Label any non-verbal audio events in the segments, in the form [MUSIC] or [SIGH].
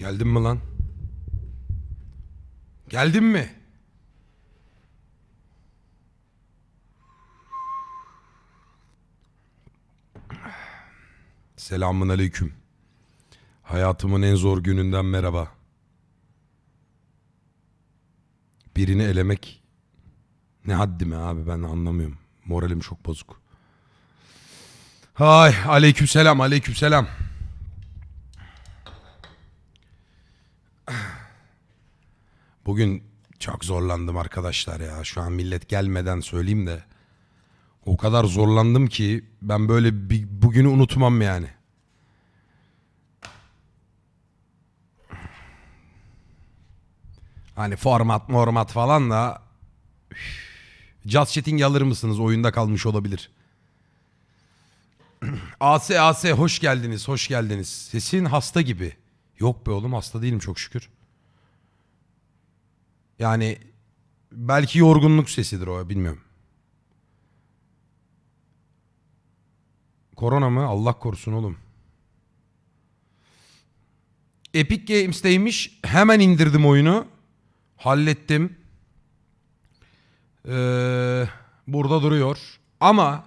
Geldin mi lan? Geldin mi? Selamun aleyküm. Hayatımın en zor gününden merhaba. Birini elemek ne haddime abi ben anlamıyorum. Moralim çok bozuk. Hay aleyküm selam aleyküm selam. Bugün çok zorlandım arkadaşlar ya. Şu an millet gelmeden söyleyeyim de. O kadar zorlandım ki ben böyle bir, bugünü unutmam yani. Hani format mormat falan da üf, Just Chatting alır mısınız? Oyunda kalmış olabilir. [CLEARS THROAT] AS AS hoş geldiniz hoş geldiniz. Sesin hasta gibi. Yok be oğlum hasta değilim çok şükür. Yani belki yorgunluk sesidir o bilmiyorum. Korona mı? Allah korusun oğlum. Epic Games'teymiş. Hemen indirdim oyunu. Hallettim. Ee, burada duruyor. Ama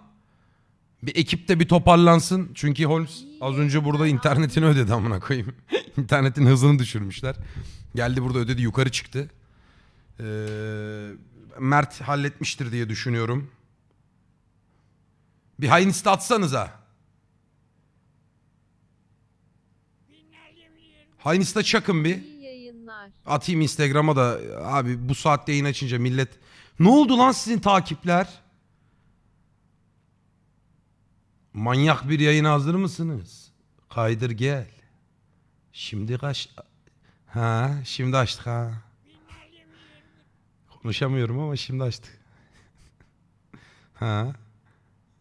bir ekipte bir toparlansın. Çünkü Holmes az önce burada internetini ödedi amına koyayım. [LAUGHS] İnternetin hızını düşürmüşler. Geldi burada ödedi yukarı çıktı. Ee, Mert halletmiştir diye düşünüyorum. Bir hainiste atsanıza. Hainiste çakın bir. Atayım Instagram'a da abi bu saatte yayın açınca millet. Ne oldu lan sizin takipler? Manyak bir yayın hazır mısınız? Kaydır gel. Şimdi kaç... Ha şimdi açtık ha. Konuşamıyorum ama şimdi açtık. [LAUGHS] ha.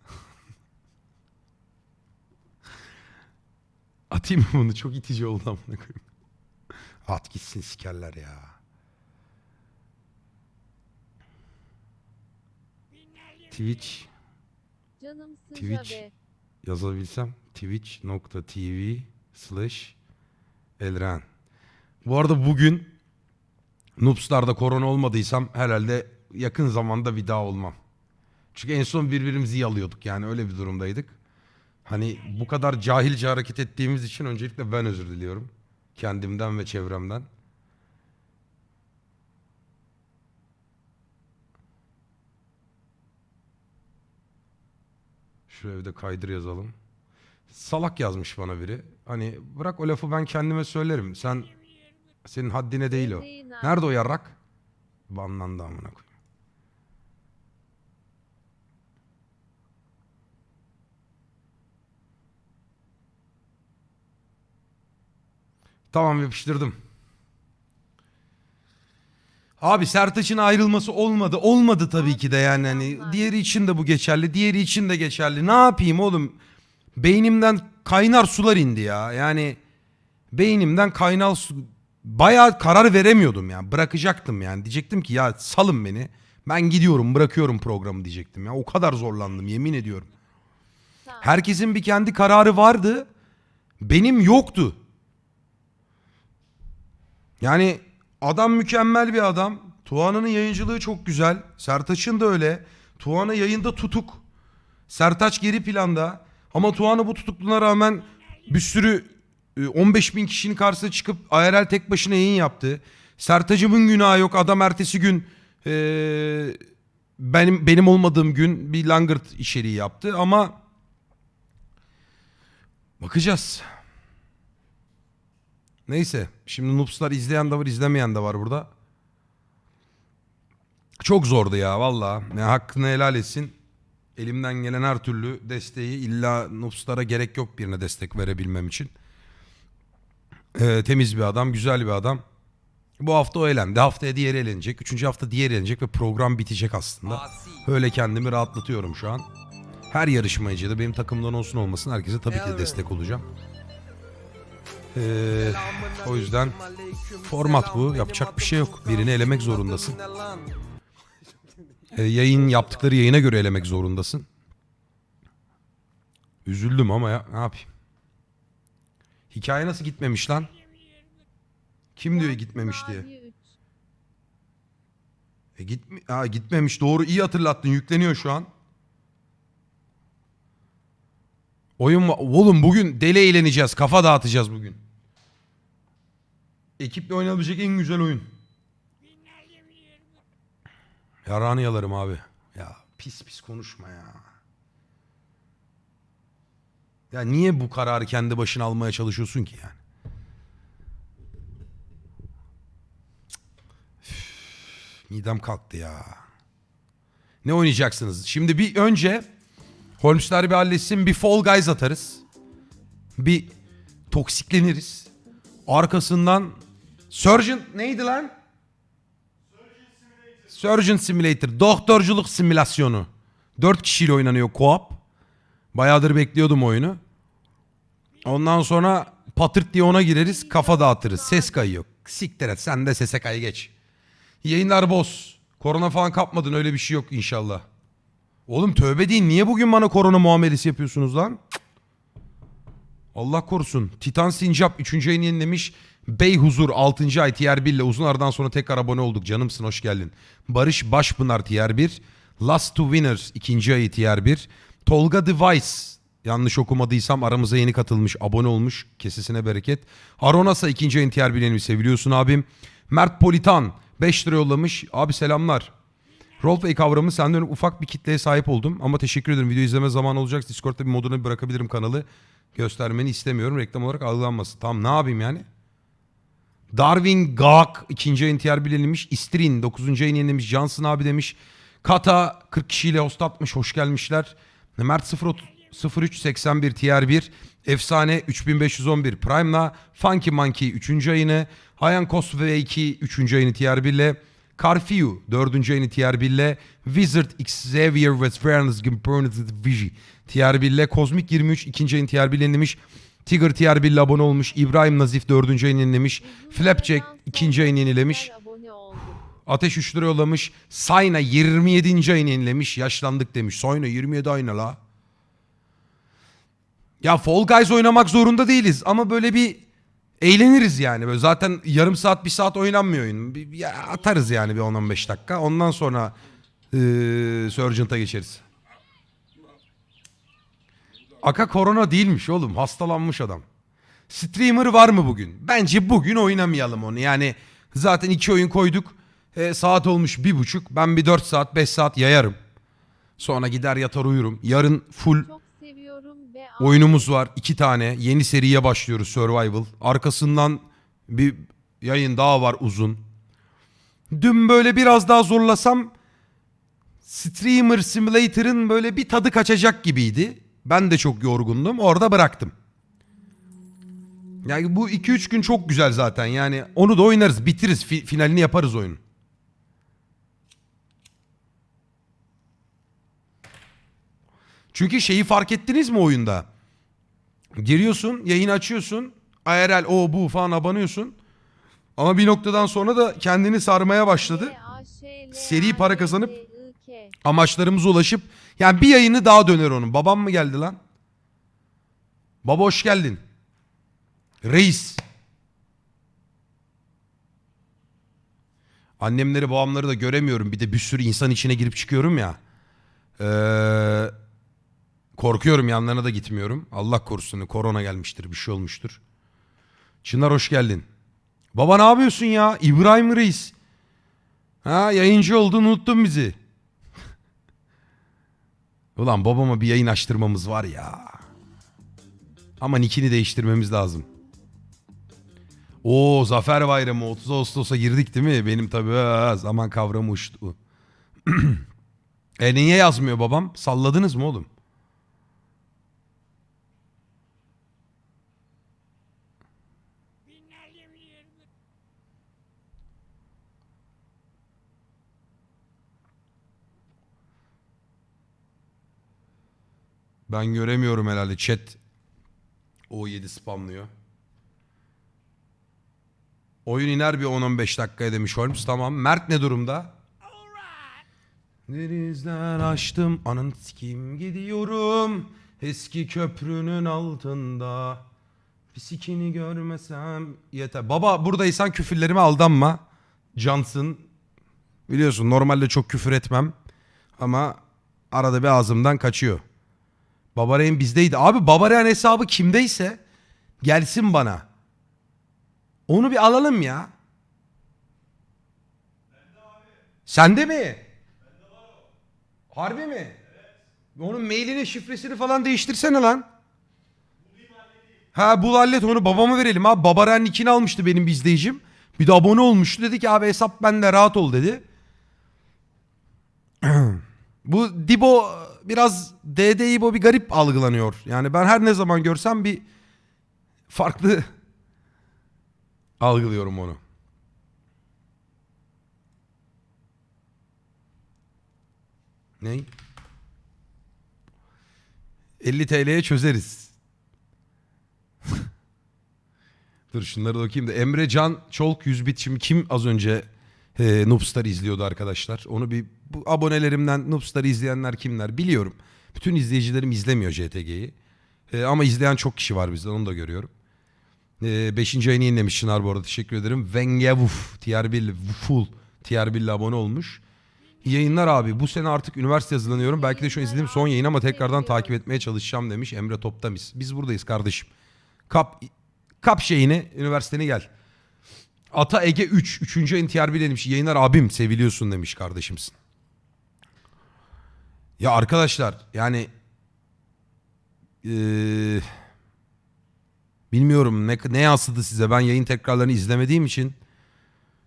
[LAUGHS] Atayım mı bunu? Çok itici oldu amına koyayım. At gitsin sikerler ya. Twitch Canımsın Twitch. Jabe. yazabilsem twitch.tv slash elren. Bu arada bugün Noobstar'da korona olmadıysam herhalde yakın zamanda bir daha olmam. Çünkü en son birbirimizi yalıyorduk yani öyle bir durumdaydık. Hani bu kadar cahilce hareket ettiğimiz için öncelikle ben özür diliyorum. Kendimden ve çevremden. Şu evde kaydır yazalım. Salak yazmış bana biri. Hani bırak o lafı ben kendime söylerim. Sen senin haddine değil o. Nerede o yarrak? Banlandı amına koyayım. Tamam yapıştırdım. Abi Sertaç'ın ayrılması olmadı. Olmadı tabii ki de yani hani diğeri için de bu geçerli. Diğeri için de geçerli. Ne yapayım oğlum? Beynimden kaynar sular indi ya. Yani beynimden kaynar su bayağı karar veremiyordum yani. Bırakacaktım yani. Diyecektim ki ya salın beni. Ben gidiyorum, bırakıyorum programı diyecektim ya. O kadar zorlandım yemin ediyorum. Herkesin bir kendi kararı vardı. Benim yoktu. Yani adam mükemmel bir adam. Tuğan'ın yayıncılığı çok güzel. Sertaç'ın da öyle. Tuğan'ı yayında tutuk. Sertaç geri planda. Ama Tuğan'ı bu tutukluğuna rağmen bir sürü 15 bin kişinin karşısına çıkıp IRL tek başına yayın yaptı. Sertaç'ımın günahı yok. Adam ertesi gün e, benim benim olmadığım gün bir langırt içeriği yaptı. Ama bakacağız. Neyse. Şimdi Noobs'lar izleyen de var izlemeyen de var burada. Çok zordu ya valla. Ne hakkını helal etsin. Elimden gelen her türlü desteği illa Noobs'lara gerek yok birine destek verebilmem için. Ee, temiz bir adam, güzel bir adam. Bu hafta o elendi. Haftaya diğeri elenecek. Üçüncü hafta diğeri elenecek ve program bitecek aslında. Öyle kendimi rahatlatıyorum şu an. Her yarışmacıya da benim takımdan olsun olmasın herkese tabii ki de destek olacağım. Ee, o yüzden format bu. Yapacak bir şey yok. Birini elemek zorundasın. Ee, yayın yaptıkları yayına göre elemek zorundasın. Üzüldüm ama ya ne yapayım. Hikaye nasıl gitmemiş lan? Kim diyor gitmemiş diye. E gitmi ha, gitmemiş doğru iyi hatırlattın yükleniyor şu an. Oyun oğlum bugün deli eğleneceğiz kafa dağıtacağız bugün. Ekiple oynanabilecek en güzel oyun. Yarağını yalarım abi. Ya pis pis konuşma ya. Ya niye bu kararı kendi başına almaya çalışıyorsun ki yani? Midem kalktı ya. Ne oynayacaksınız? Şimdi bir önce Holmes'ler bir halletsin bir Fall Guys atarız. Bir toksikleniriz. Arkasından Surgeon neydi lan? Surgeon Simulator. Doktorculuk simülasyonu. Dört kişiyle oynanıyor co-op. Bayağıdır bekliyordum oyunu. Ondan sonra patırt diye ona gireriz kafa dağıtırız. Ses kayıyor. Siktir et sen de sese kay geç. Yayınlar boz. Korona falan kapmadın öyle bir şey yok inşallah. Oğlum tövbe deyin niye bugün bana korona muamelesi yapıyorsunuz lan? Allah korusun. Titan Sincap 3. ayını yenilemiş. Bey Huzur 6. ay tier 1 ile uzun aradan sonra tekrar abone olduk. Canımsın hoş geldin. Barış Başpınar tier 1. Last to Winners 2. ayı tier 1. Tolga Device yanlış okumadıysam aramıza yeni katılmış abone olmuş. Kesesine bereket. Aronasa 2. ayın tier 1 yenilmiş seviliyorsun abim. Mert Politan 5 lira yollamış. Abi selamlar. Roleplay kavramı senden ufak bir kitleye sahip oldum. Ama teşekkür ederim. Video izleme zamanı olacak. Discord'da bir moduna bırakabilirim kanalı. Göstermeni istemiyorum. Reklam olarak algılanmasın. Tamam ne yapayım yani? Darwin Gak 2. ayın tiyer bilinmiş. İstrin 9. ayın yenilemiş. Johnson abi demiş. Kata 40 kişiyle host atmış. Hoş gelmişler. Mert 0381 tiyer 1. Efsane 3511 Prime'la. Funky Monkey 3. ayını. Hayan Cosplay 2 3. ayını tiyer 1 ile. Carfiu 4. ayını tiyer 1 ile. Wizard Xavier Westfern's Gimpernet Vigi tiyer 1 ile. Kozmik 23 2. ayını tiyer 1 ile yenilemiş. Tiger tiyer 1 ile abone olmuş. İbrahim Nazif 4. ayını yenilemiş. Flapjack 2. ayını yenilemiş. Ateş 3 lira yollamış. Sayna 27. ayını yenilemiş. Yaşlandık demiş. Sayna 27 ayna la. Ya Fall Guys oynamak zorunda değiliz. Ama böyle bir eğleniriz yani. Böyle zaten yarım saat bir saat oynanmıyor oyun. Bir, bir atarız yani bir 10-15 dakika. Ondan sonra eee Surgeon'ta geçeriz. Aka korona değilmiş oğlum. Hastalanmış adam. Streamer var mı bugün? Bence bugün oynamayalım onu. Yani zaten iki oyun koyduk. E, saat olmuş bir buçuk. Ben bir dört saat beş saat yayarım. Sonra gider yatar uyurum. Yarın full oyunumuz var. iki tane. Yeni seriye başlıyoruz Survival. Arkasından bir yayın daha var uzun. Dün böyle biraz daha zorlasam Streamer Simulator'ın böyle bir tadı kaçacak gibiydi. Ben de çok yorgundum. Orada bıraktım. Yani bu 2-3 gün çok güzel zaten. Yani onu da oynarız, bitiririz. Fi- finalini yaparız oyunun. Çünkü şeyi fark ettiniz mi oyunda? Giriyorsun, yayın açıyorsun. IRL, o bu falan abanıyorsun. Ama bir noktadan sonra da kendini sarmaya başladı. Seri para kazanıp- Amaçlarımıza ulaşıp yani bir yayını daha döner onun. Babam mı geldi lan? Baba hoş geldin. Reis. Annemleri babamları da göremiyorum. Bir de bir sürü insan içine girip çıkıyorum ya. Ee, korkuyorum yanlarına da gitmiyorum. Allah korusun korona gelmiştir bir şey olmuştur. Çınar hoş geldin. Baba ne yapıyorsun ya? İbrahim Reis. Ha yayıncı oldun unuttun bizi. [LAUGHS] Ulan babama bir yayın açtırmamız var ya. Ama nickini değiştirmemiz lazım. Oo Zafer Bayramı 30 Ağustos'a girdik değil mi? Benim tabii zaman kavramı uçtu. [CLEARS THROAT] e niye yazmıyor babam? Salladınız mı oğlum? Ben göremiyorum herhalde. Chat O7 spamlıyor. Oyun iner bir 10-15 dakikaya demiş Holmes. Tamam. Mert ne durumda? Denizler açtım. Anın sikim gidiyorum. Eski köprünün altında. Pisikini görmesem yeter. Baba buradaysan küfürlerime aldanma. Cansın. Biliyorsun normalde çok küfür etmem. Ama arada bir ağzımdan kaçıyor. Babareyn bizdeydi. Abi Babareyn hesabı kimdeyse gelsin bana. Onu bir alalım ya. Sende mi? Harbi mi? Onun mailini şifresini falan değiştirsene lan. Ha bul hallet onu babama verelim abi. Babaren nickini almıştı benim bir izleyicim. Bir de abone olmuştu. Dedi ki abi hesap bende rahat ol dedi. [CLEARS THROAT] Bu Dibo biraz DD İbo bir garip algılanıyor. Yani ben her ne zaman görsem bir farklı algılıyorum onu. Ney? 50 TL'ye çözeriz. [LAUGHS] Dur şunları da okuyayım da. Emre Can Çolk 100 bit. Şimdi kim az önce e, Noobstar izliyordu arkadaşlar? Onu bir bu abonelerimden Noobstar'ı izleyenler kimler biliyorum. Bütün izleyicilerim izlemiyor JTG'yi. E, ama izleyen çok kişi var bizden onu da görüyorum. E, beşinci ayını yenilemiş Çınar bu arada teşekkür ederim. Vengevuf tier 1 full tier 1 ile abone olmuş. İyi yayınlar abi. Bu sene artık üniversite hazırlanıyorum. Belki de şu an izlediğim son yayın ama tekrardan takip etmeye çalışacağım demiş Emre Toptamis. Biz buradayız kardeşim. Kap kap şeyini, üniversitene gel. Ata Ege 3. 3. ayın TRB demiş. Yayınlar abim seviliyorsun demiş kardeşimsin. Ya arkadaşlar yani eee, bilmiyorum ne, ne yansıdı size. Ben yayın tekrarlarını izlemediğim için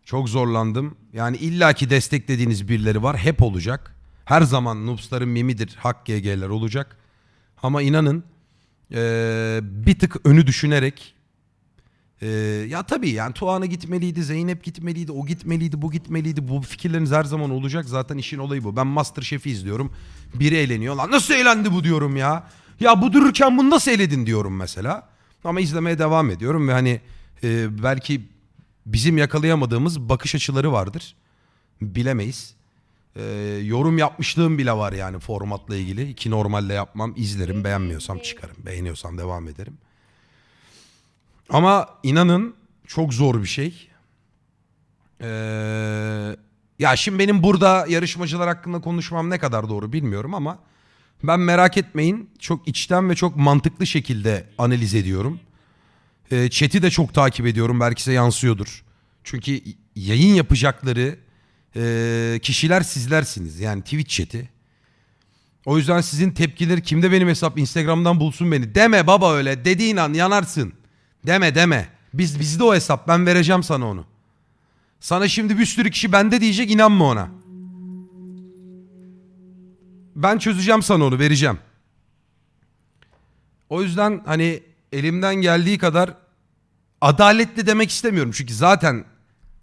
çok zorlandım. Yani illaki desteklediğiniz birileri var. Hep olacak. Her zaman Noobs'ların mimidir. Hak GG'ler olacak. Ama inanın eee, bir tık önü düşünerek eee, ya tabii yani Tuğan'a gitmeliydi, Zeynep gitmeliydi, o gitmeliydi, bu gitmeliydi. Bu fikirleriniz her zaman olacak. Zaten işin olayı bu. Ben Masterchef'i izliyorum. Biri eğleniyor. Lan nasıl eğlendi bu diyorum ya. Ya bu dururken bunu nasıl eğledin diyorum mesela. Ama izlemeye devam ediyorum ve hani eee, belki bizim yakalayamadığımız bakış açıları vardır. Bilemeyiz. Ee, yorum yapmışlığım bile var yani formatla ilgili. Ki normalde yapmam. izlerim. Beğenmiyorsam çıkarım. Beğeniyorsam devam ederim. Ama inanın çok zor bir şey. Ee, ya şimdi benim burada yarışmacılar hakkında konuşmam ne kadar doğru bilmiyorum ama ben merak etmeyin çok içten ve çok mantıklı şekilde analiz ediyorum. E, chat'i de çok takip ediyorum. Belki size yansıyordur. Çünkü yayın yapacakları e, kişiler sizlersiniz. Yani Twitch chat'i. O yüzden sizin tepkileri kimde benim hesap Instagram'dan bulsun beni. Deme baba öyle. Dediğin an yanarsın. Deme deme. Biz bizde o hesap. Ben vereceğim sana onu. Sana şimdi bir sürü kişi bende diyecek inanma ona. Ben çözeceğim sana onu vereceğim. O yüzden hani elimden geldiği kadar adaletli demek istemiyorum. Çünkü zaten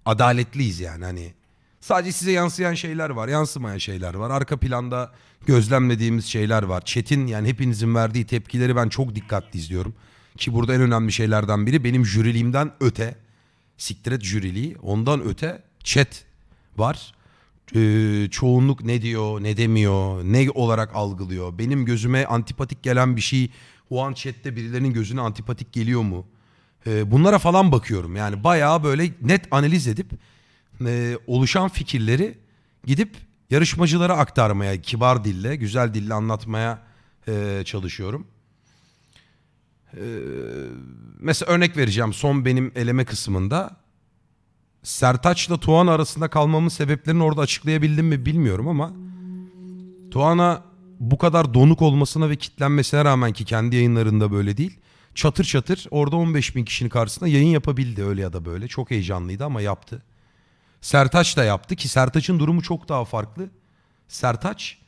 adaletliyiz yani hani. Sadece size yansıyan şeyler var, yansımayan şeyler var. Arka planda gözlemlediğimiz şeyler var. Chat'in yani hepinizin verdiği tepkileri ben çok dikkatli izliyorum. Ki burada en önemli şeylerden biri benim jüriliğimden öte. Siktir et jüriliği. Ondan öte chat var. Ee, çoğunluk ne diyor, ne demiyor, ne olarak algılıyor. Benim gözüme antipatik gelen bir şey o an chatte birilerinin gözüne antipatik geliyor mu? Ee, bunlara falan bakıyorum. Yani bayağı böyle net analiz edip e, oluşan fikirleri gidip yarışmacılara aktarmaya, kibar dille, güzel dille anlatmaya e, çalışıyorum. Ee, mesela örnek vereceğim son benim eleme kısmında. Sertaç'la Tuğan arasında kalmamın sebeplerini orada açıklayabildim mi bilmiyorum ama Tuğan'a bu kadar donuk olmasına ve kitlenmesine rağmen ki kendi yayınlarında böyle değil. Çatır çatır orada 15 bin kişinin karşısında yayın yapabildi öyle ya da böyle. Çok heyecanlıydı ama yaptı. Sertaç da yaptı ki Sertaç'ın durumu çok daha farklı. Sertaç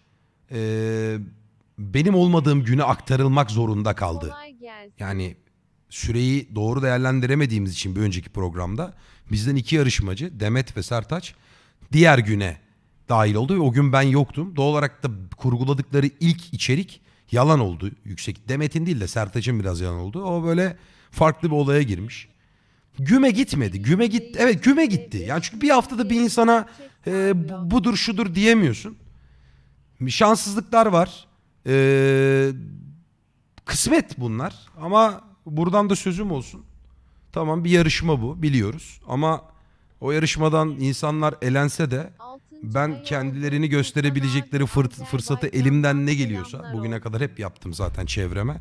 eee, benim olmadığım güne aktarılmak zorunda kaldı. Gelsin. Yani süreyi doğru değerlendiremediğimiz için bir önceki programda bizden iki yarışmacı Demet ve Sertaç diğer güne dahil oldu ve o gün ben yoktum. Doğal olarak da kurguladıkları ilk içerik yalan oldu yüksek. Demet'in değil de Sertaç'ın biraz yalan oldu. O böyle farklı bir olaya girmiş. Güme gitmedi. Güme gitti. Evet güme gitti. Yani çünkü bir haftada bir insana e, bu- budur şudur diyemiyorsun. Şanssızlıklar var. E, kısmet bunlar ama Buradan da sözüm olsun. Tamam bir yarışma bu biliyoruz. Ama o yarışmadan insanlar elense de ben kendilerini gösterebilecekleri Azerbaycan'dan fırsatı elimden ne geliyorsa bugüne kadar hep yaptım zaten çevreme.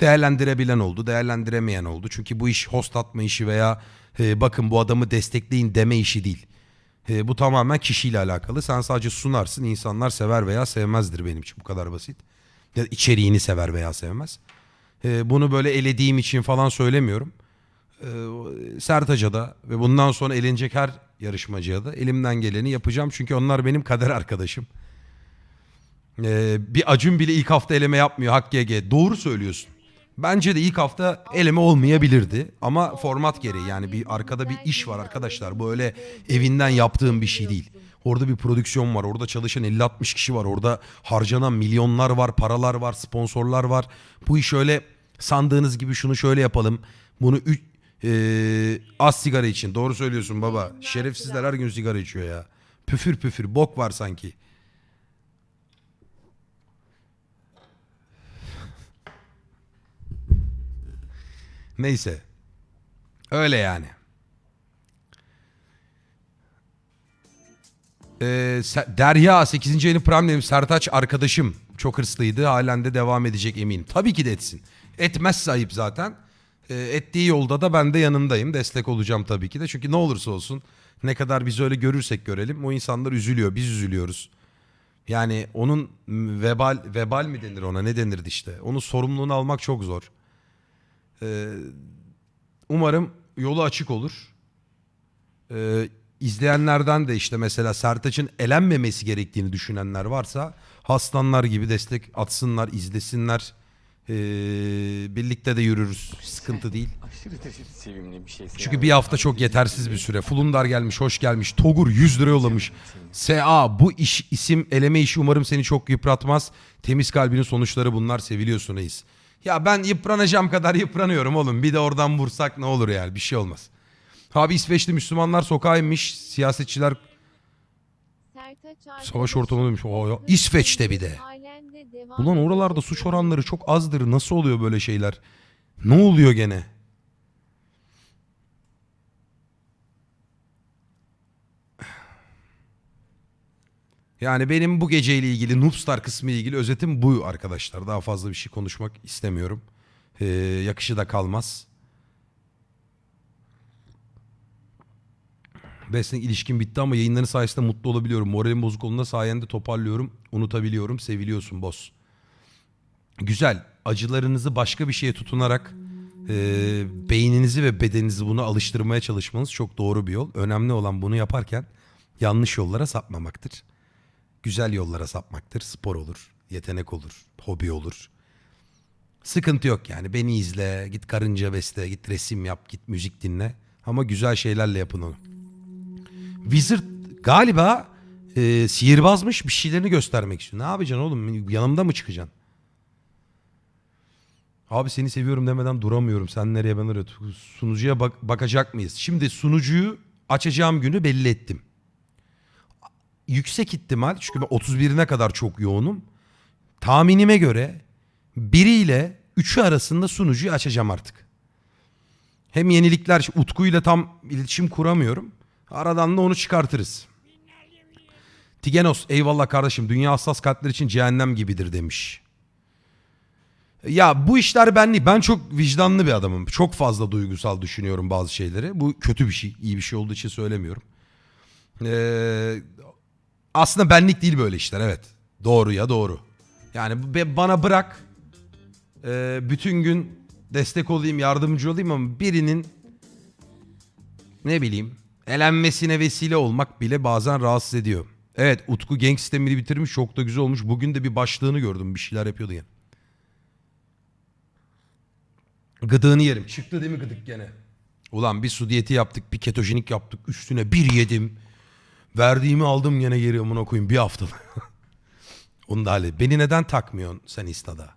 Değerlendirebilen oldu, değerlendiremeyen oldu. Çünkü bu iş host atma işi veya e, bakın bu adamı destekleyin deme işi değil. E, bu tamamen kişiyle alakalı. Sen sadece sunarsın, insanlar sever veya sevmezdir benim için bu kadar basit. Ya içeriğini sever veya sevmez. E, bunu böyle elediğim için falan söylemiyorum. E, Sertaç'a da ve bundan sonra elenecek her yarışmacıya da elimden geleni yapacağım. Çünkü onlar benim kader arkadaşım. Ee, bir Acun bile ilk hafta eleme yapmıyor Hak GG. Doğru söylüyorsun. Bence de ilk hafta eleme olmayabilirdi. Ama format gereği yani bir arkada bir iş var arkadaşlar. Bu öyle evinden yaptığım bir şey değil. Orada bir prodüksiyon var. Orada çalışan 50-60 kişi var. Orada harcanan milyonlar var, paralar var, sponsorlar var. Bu iş öyle sandığınız gibi şunu şöyle yapalım. Bunu üç, ee, az sigara için. Doğru söylüyorsun baba. Şerefsizler her gün sigara içiyor ya. Püfür püfür bok var sanki. Neyse. Öyle yani. Se- Derya 8. yeni Prime dedim. Sertaç arkadaşım. Çok hırslıydı. Halen de devam edecek eminim. Tabii ki de etsin. Etmezse ayıp zaten. Ee, ettiği yolda da ben de yanındayım. Destek olacağım tabii ki de. Çünkü ne olursa olsun ne kadar biz öyle görürsek görelim o insanlar üzülüyor. Biz üzülüyoruz. Yani onun vebal vebal mi denir ona ne denirdi işte. Onun sorumluluğunu almak çok zor. Ee, umarım yolu açık olur. Ee, izleyenlerden de işte mesela Sertaç'ın elenmemesi gerektiğini düşünenler varsa haslanlar gibi destek atsınlar, izlesinler. Ee, birlikte de yürürüz. Sıkıntı değil. Aşırı derecede sevimli bir şey. Çünkü bir hafta çok yetersiz bir süre. Fulundar gelmiş, hoş gelmiş. Togur 100 lira yollamış. SA bu iş isim eleme işi umarım seni çok yıpratmaz. Temiz kalbinin sonuçları bunlar seviliyorsun reis. Ya ben yıpranacağım kadar yıpranıyorum oğlum. Bir de oradan vursak ne olur yani bir şey olmaz. Abi İsveçli Müslümanlar sokağa inmiş. Siyasetçiler Savaş arkadaşım, ortamı demiş. Oo ya, İsveç'te bir de. Ulan oralarda suç oranları çok azdır. Nasıl oluyor böyle şeyler? Ne oluyor gene? Yani benim bu geceyle ilgili Noobstar kısmı ile ilgili özetim bu arkadaşlar. Daha fazla bir şey konuşmak istemiyorum. Ee, yakışı da kalmaz. Besnek ilişkin bitti ama yayınların sayesinde mutlu olabiliyorum. Moralim bozuk olduğunda sayende toparlıyorum. Unutabiliyorum. Seviliyorsun boss. Güzel. Acılarınızı başka bir şeye tutunarak e, beyninizi ve bedeninizi buna alıştırmaya çalışmanız çok doğru bir yol. Önemli olan bunu yaparken yanlış yollara sapmamaktır. Güzel yollara sapmaktır. Spor olur, yetenek olur, hobi olur. Sıkıntı yok yani. Beni izle, git karınca besle, git resim yap, git müzik dinle. Ama güzel şeylerle yapın onu. Wizard galiba e, sihirbazmış bir şeylerini göstermek istiyor. Ne yapacaksın oğlum? Yanımda mı çıkacaksın? Abi seni seviyorum demeden duramıyorum. Sen nereye ben oraya. Sunucuya bak- bakacak mıyız? Şimdi sunucuyu açacağım günü belli ettim. Yüksek ihtimal çünkü ben 31'ine kadar çok yoğunum. Tahminime göre biriyle üçü arasında sunucuyu açacağım artık. Hem yenilikler Utku ile tam iletişim kuramıyorum. Aradan da onu çıkartırız. Tigenos eyvallah kardeşim dünya hassas kalpler için cehennem gibidir demiş. Ya bu işler benlik. Ben çok vicdanlı bir adamım. Çok fazla duygusal düşünüyorum bazı şeyleri. Bu kötü bir şey. iyi bir şey olduğu için söylemiyorum. Ee, aslında benlik değil böyle işler evet. Doğru ya doğru. Yani bana bırak. Ee, bütün gün destek olayım, yardımcı olayım ama birinin ne bileyim elenmesine vesile olmak bile bazen rahatsız ediyor. Evet Utku Gang sistemini bitirmiş çok da güzel olmuş. Bugün de bir başlığını gördüm bir şeyler yapıyordu yani. Gıdığını yerim. Çıktı değil mi gıdık gene? Ulan bir su diyeti yaptık bir ketojenik yaptık üstüne bir yedim. Verdiğimi aldım gene geri amına koyayım bir hafta. [LAUGHS] Onu da hallet. Beni neden takmıyorsun sen istada?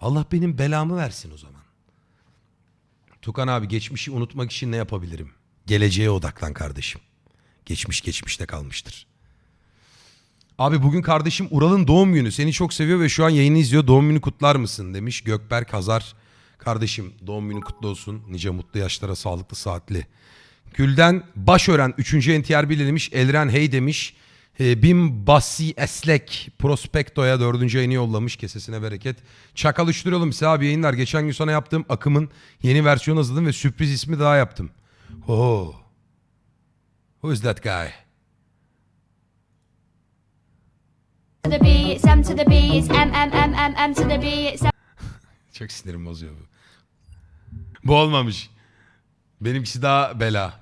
Allah benim belamı versin o zaman. Tukan abi geçmişi unutmak için ne yapabilirim? Geleceğe odaklan kardeşim. Geçmiş geçmişte kalmıştır. Abi bugün kardeşim Ural'ın doğum günü. Seni çok seviyor ve şu an yayını izliyor. Doğum günü kutlar mısın demiş Gökberk Hazar Kardeşim doğum günün kutlu olsun. Nice mutlu yaşlara sağlıklı saatli. Gülden Başören 3. NTR bilirmiş. Elren Hey demiş. E, Bim Bassi Eslek Prospekto'ya 4. ayını yollamış. Kesesine bereket. Çakal Üçtürüyorum size abi yayınlar. Geçen gün sana yaptığım akımın yeni versiyonu hazırladım ve sürpriz ismi daha yaptım. Oh. Who is that guy? to the B, it's M to the B, it's M M M M M to the B, it's M. Çok sinirim bozuyor bu. Bu olmamış. Benimkisi daha bela.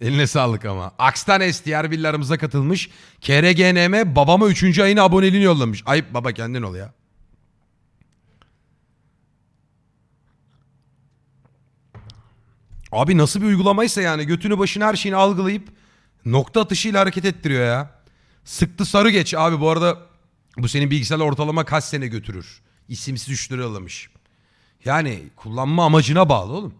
Eline sağlık ama. Akstanes diğer billarımıza katılmış. KRGNM babama 3. ayını aboneliğini yollamış. Ayıp baba kendin ol ya. Abi nasıl bir uygulamaysa yani götünü başını her şeyini algılayıp nokta atışıyla hareket ettiriyor ya. Sıktı sarı geç abi bu arada bu senin bilgisayar ortalama kaç sene götürür? İsimsiz 3 lira alamış. Yani kullanma amacına bağlı oğlum.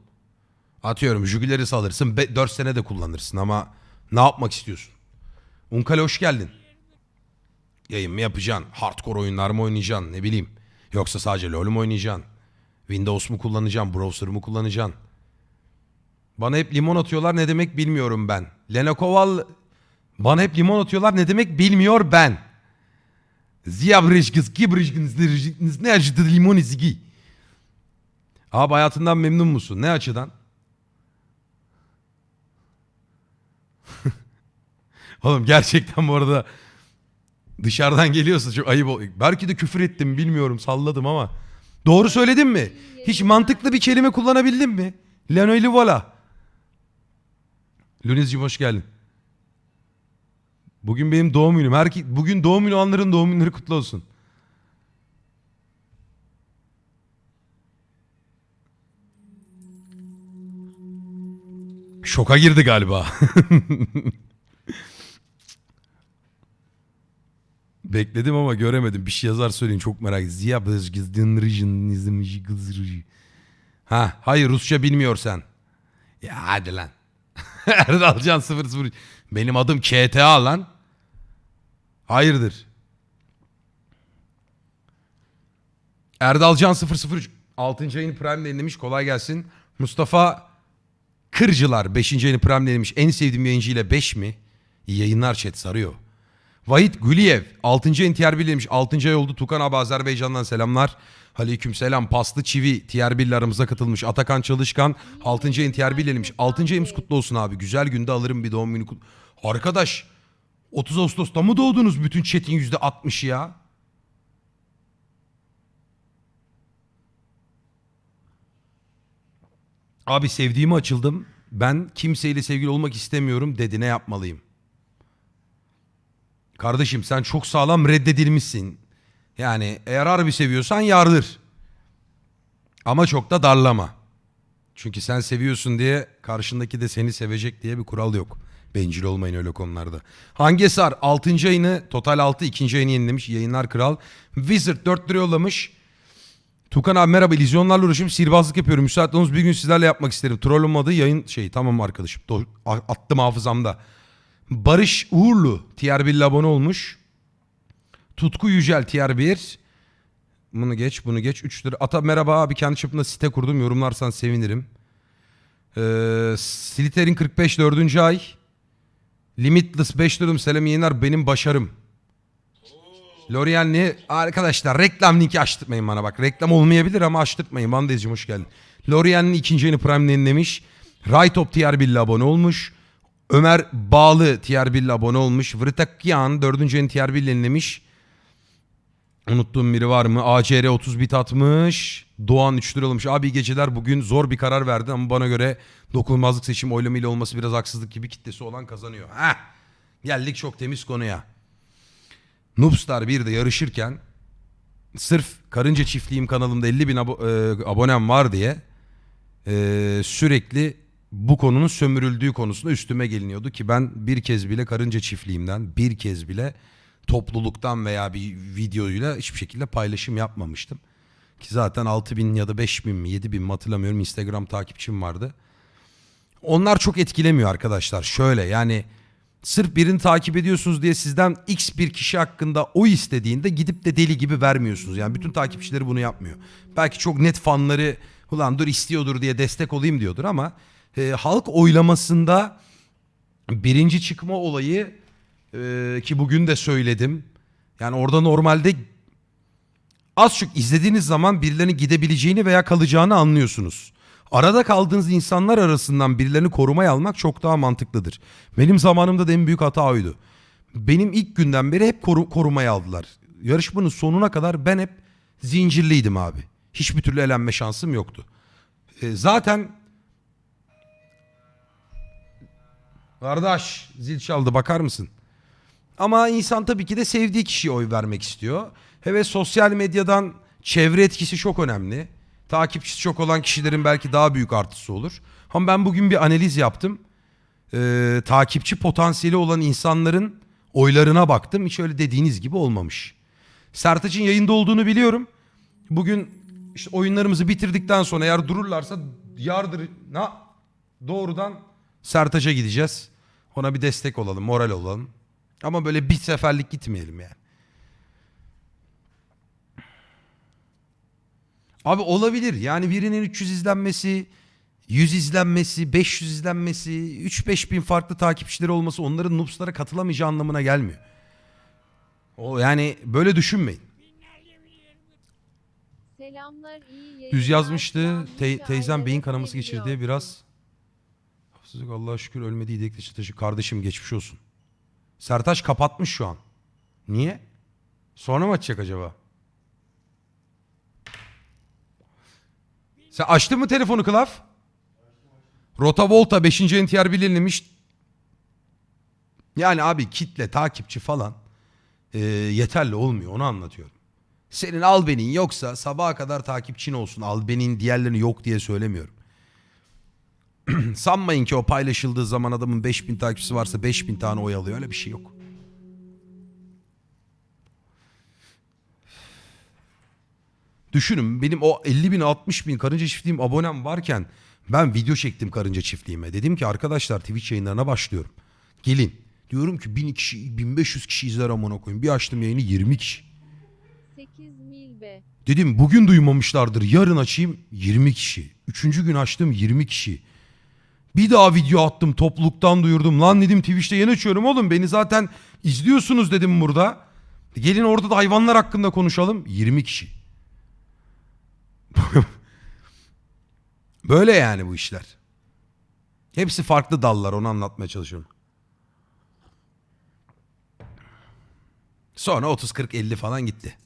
Atıyorum Jugular'ı alırsın 4 sene de kullanırsın ama ne yapmak istiyorsun? Unkale hoş geldin. Yayın mı yapacaksın? Hardcore oyunlar mı oynayacaksın? Ne bileyim. Yoksa sadece LoL mu oynayacaksın? Windows mu kullanacaksın? Browser mu kullanacaksın? Bana hep limon atıyorlar ne demek bilmiyorum ben. Lena Koval bana hep limon atıyorlar ne demek bilmiyor ben. Ziyabrışkız kibrışkız ne acıdı limon izgi. Abi hayatından memnun musun? Ne açıdan? [LAUGHS] Oğlum gerçekten bu arada dışarıdan geliyorsa çok ayıp ol- Belki de küfür ettim bilmiyorum salladım ama. Doğru söyledim mi? Hiç mantıklı bir kelime kullanabildim mi? Leno Livola. Lunizciğim hoş geldin. Bugün benim doğum günüm. Herke bugün doğum günü olanların doğum günleri kutlu olsun. Şoka girdi galiba. [LAUGHS] Bekledim ama göremedim. Bir şey yazar söyleyin çok merak ettim. Ha, hayır Rusça bilmiyor sen. Ya hadi lan. [LAUGHS] Erdalcan 00. Benim adım KTA lan. Hayırdır? Erdalcan 003. 6. ayını Prime yayınlamış. Kolay gelsin. Mustafa Kırcılar 5. ayını Prime yayınlamış. En sevdiğim yayıncı ile 5 mi? Yayınlar chat sarıyor. Vahit Güliyev 6. ayını TR bilirmiş. 6. ay oldu. Tukan abi Azerbaycan'dan selamlar. Aleyküm selam. Paslı Çivi TR ile aramıza katılmış. Atakan Çalışkan 6. ayını TR bilirmiş. 6. ayımız kutlu olsun abi. Güzel günde alırım bir doğum günü. kut- Arkadaş 30 Ağustos'ta mı doğdunuz bütün chat'in %60'ı ya? Abi sevdiğimi açıldım. Ben kimseyle sevgili olmak istemiyorum dedi ne yapmalıyım? Kardeşim sen çok sağlam reddedilmişsin. Yani eğer harbi seviyorsan yardır. Ama çok da darlama. Çünkü sen seviyorsun diye karşındaki de seni sevecek diye bir kural yok. Bencil olmayın öyle konularda. Hangi Sar 6. ayını total 6 2. ayını yenilemiş yayınlar kral. Wizard 4 lira yollamış. Tukan abi merhaba illüzyonlarla uğraşıyorum sihirbazlık yapıyorum. Müsait olunuz bir gün sizlerle yapmak isterim. Troll olmadığı yayın şey tamam arkadaşım. Do- attım hafızamda. Barış Uğurlu TR 1 abone olmuş. Tutku Yücel TR 1. Bunu geç bunu geç 3 lira. Ata merhaba abi kendi çapında site kurdum yorumlarsan sevinirim. Ee, Slither'in 45 4. ay. Limitless 5 liram selam yayınlar benim başarım. L'Oreal'li arkadaşlar reklam linki açtırmayın bana bak. Reklam olmayabilir ama açtırtmayın. Bandezciğim hoş geldin. L'Oreal'in ikinci ayını Prime'le yenilemiş. Raytop TR 1 ile abone olmuş. Ömer Bağlı TR 1 ile abone olmuş. Vrtakyan 4. ayını TR 1 ile yenilemiş. Unuttuğum biri var mı? ACR 30 bit atmış. Doğan 3 lira olmuş. Abi geceler bugün zor bir karar verdi ama bana göre dokunulmazlık seçim oylamayla olması biraz haksızlık gibi kitlesi olan kazanıyor. Heh. Geldik çok temiz konuya. Noobstar 1'de yarışırken sırf Karınca Çiftliğim kanalımda 50 bin abo- e, abonem var diye e, sürekli bu konunun sömürüldüğü konusunda üstüme geliniyordu ki ben bir kez bile Karınca Çiftliğimden bir kez bile topluluktan veya bir videoyla hiçbir şekilde paylaşım yapmamıştım. Ki zaten 6 bin ya da 5 bin mi 7 bin mi hatırlamıyorum Instagram takipçim vardı. Onlar çok etkilemiyor arkadaşlar. Şöyle yani sırf birini takip ediyorsunuz diye sizden x bir kişi hakkında oy istediğinde gidip de deli gibi vermiyorsunuz. Yani bütün takipçileri bunu yapmıyor. Belki çok net fanları ulan dur istiyordur diye destek olayım diyordur ama e, halk oylamasında birinci çıkma olayı e, ki bugün de söyledim. Yani orada normalde az çok izlediğiniz zaman birilerinin gidebileceğini veya kalacağını anlıyorsunuz. Arada kaldığınız insanlar arasından birilerini korumaya almak çok daha mantıklıdır. Benim zamanımda da en büyük hata oydu. Benim ilk günden beri hep koru- korumaya aldılar. Yarışmanın sonuna kadar ben hep zincirliydim abi. Hiçbir türlü elenme şansım yoktu. E, zaten Kardeş zil çaldı bakar mısın? Ama insan tabii ki de sevdiği kişiye oy vermek istiyor. Ve sosyal medyadan çevre etkisi çok önemli. Takipçisi çok olan kişilerin belki daha büyük artısı olur. Ama ben bugün bir analiz yaptım. Ee, takipçi potansiyeli olan insanların oylarına baktım. Hiç öyle dediğiniz gibi olmamış. Sertaç'ın yayında olduğunu biliyorum. Bugün işte oyunlarımızı bitirdikten sonra eğer dururlarsa yardır na doğrudan Sertaç'a gideceğiz. Ona bir destek olalım, moral olalım. Ama böyle bir seferlik gitmeyelim yani. Abi olabilir. Yani birinin 300 izlenmesi, 100 izlenmesi, 500 izlenmesi, 3-5 bin farklı takipçileri olması onların noobslara katılamayacağı anlamına gelmiyor. O yani böyle düşünmeyin. Selamlar iyi. Düz yazmıştı. Te- teyzem beyin kanaması geçirdi. Biraz hafızlık Allah'a şükür ölmedi taşı. Kardeşim geçmiş olsun. Sertaç kapatmış şu an. Niye? Sonra mı açacak acaba? Sen açtın mı telefonu Klaf? Rota Volta 5. NTR bilinmemiş. Yani abi kitle, takipçi falan eee, yeterli olmuyor. Onu anlatıyorum. Senin albenin yoksa sabaha kadar takipçin olsun. Albenin diğerlerini yok diye söylemiyorum. [CLEARS THROAT] Sanmayın ki o paylaşıldığı zaman adamın 5000 takipçisi varsa 5000 tane oy alıyor. Öyle bir şey yok. Düşünün benim o 50 bin 60 bin karınca çiftliğim abonem varken ben video çektim karınca çiftliğime. Dedim ki arkadaşlar Twitch yayınlarına başlıyorum. Gelin. Diyorum ki 1000 kişi 1500 kişi izler amına koyayım. Bir açtım yayını 20 kişi. 8 mil be. Dedim bugün duymamışlardır. Yarın açayım 20 kişi. Üçüncü gün açtım 20 kişi. Bir daha video attım topluluktan duyurdum. Lan dedim Twitch'te yeni açıyorum oğlum. Beni zaten izliyorsunuz dedim burada. Gelin orada da hayvanlar hakkında konuşalım. 20 kişi. [LAUGHS] Böyle yani bu işler. Hepsi farklı dallar onu anlatmaya çalışıyorum. Sonra 30 40 50 falan gitti.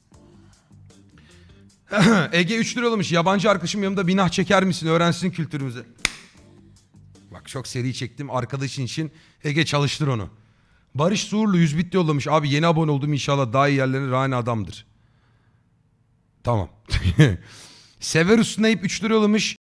[LAUGHS] Ege 3 lira olmuş. Yabancı arkadaşım yanımda binah çeker misin? Öğrensin kültürümüzü. Bak çok seri çektim. Arkadaşın için Ege çalıştır onu. Barış Suğurlu 100 bit yollamış. Abi yeni abone oldum inşallah daha iyi yerlere rağmen adamdır. Tamam. [LAUGHS] Severus Snape 3 lira yollamış.